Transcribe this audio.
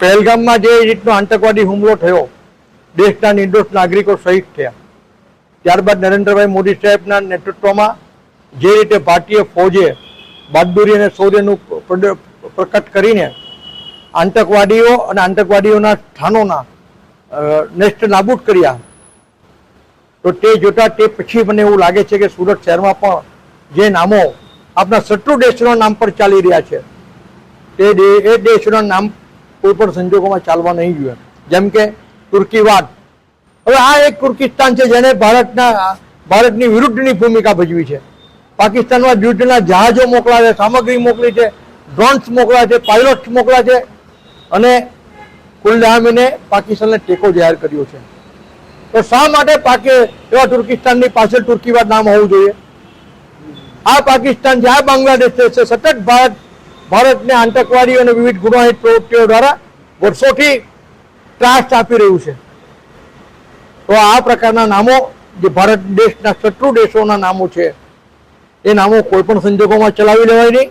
પહેલગામમાં જે રીતનો આતંકવાદી હુમલો થયો, દેશના નિર્દોષ નાગરિકો શહીદ થયા. ત્યારબાદ નરેન્દ્રભાઈ મોદી સાહેબના નેતૃત્વમાં જે રીતે ભારતીય ફૌજે બહાદુરી અને શૌર્યનું પ્રકટ કરીને આતંકવાદીઓ અને આતંકવાદીઓના સ્થાનોના નેસ્ટ નાબૂદ કર્યા, તો તે જોતા તે પછી મને એવું લાગે છે કે સુરત શહેરમાં પણ જે નામો આપણા શત્રુ દેશના નામ પર ચાલી રહ્યા છે. તે એ દેશના નામ કોઈ પણ સંજોગોમાં ચાલવા નહીં જોઈએ. જેમ કે તુર્કીવાદ હવે આ એક તુર્કિસ્તાન છે જેને ભારતના, ભારતની વિરુદ્ધની ભૂમિકા ભજવી છે. પાકિસ્તાનમાં યુદ્ધના જહાજો મોકલાવે સામગ્રી મોકલી છે ડ્રોન્સ મોકલા છે પાયલોટ્સ મોકલા છે અને કુલડામીને પાકિસ્તાનને ટેકો જાહેર કર્યો છે. તો શા માટે પાકે એવા તુર્કિસ્તાનની પાછળ તુર્કીવાદ નામ હોવું જોઈએ? આ પાકિસ્તાન છે આ બાંગ્લાદેશ છે, સતત ભારત ભારતને આતંકવાદીઓ અને વિવિધ ગુનાહિત પ્રવૃત્તિઓ દ્વારા વર્ષોથી ત્રાસ આપી રહ્યું છે. તો આ પ્રકારના નામો જે ભારત દેશના શત્રુ દેશોના નામો છે, એ નામો કોઈ પણ સંજોગોમાં ચલાવી લેવાય નહીં.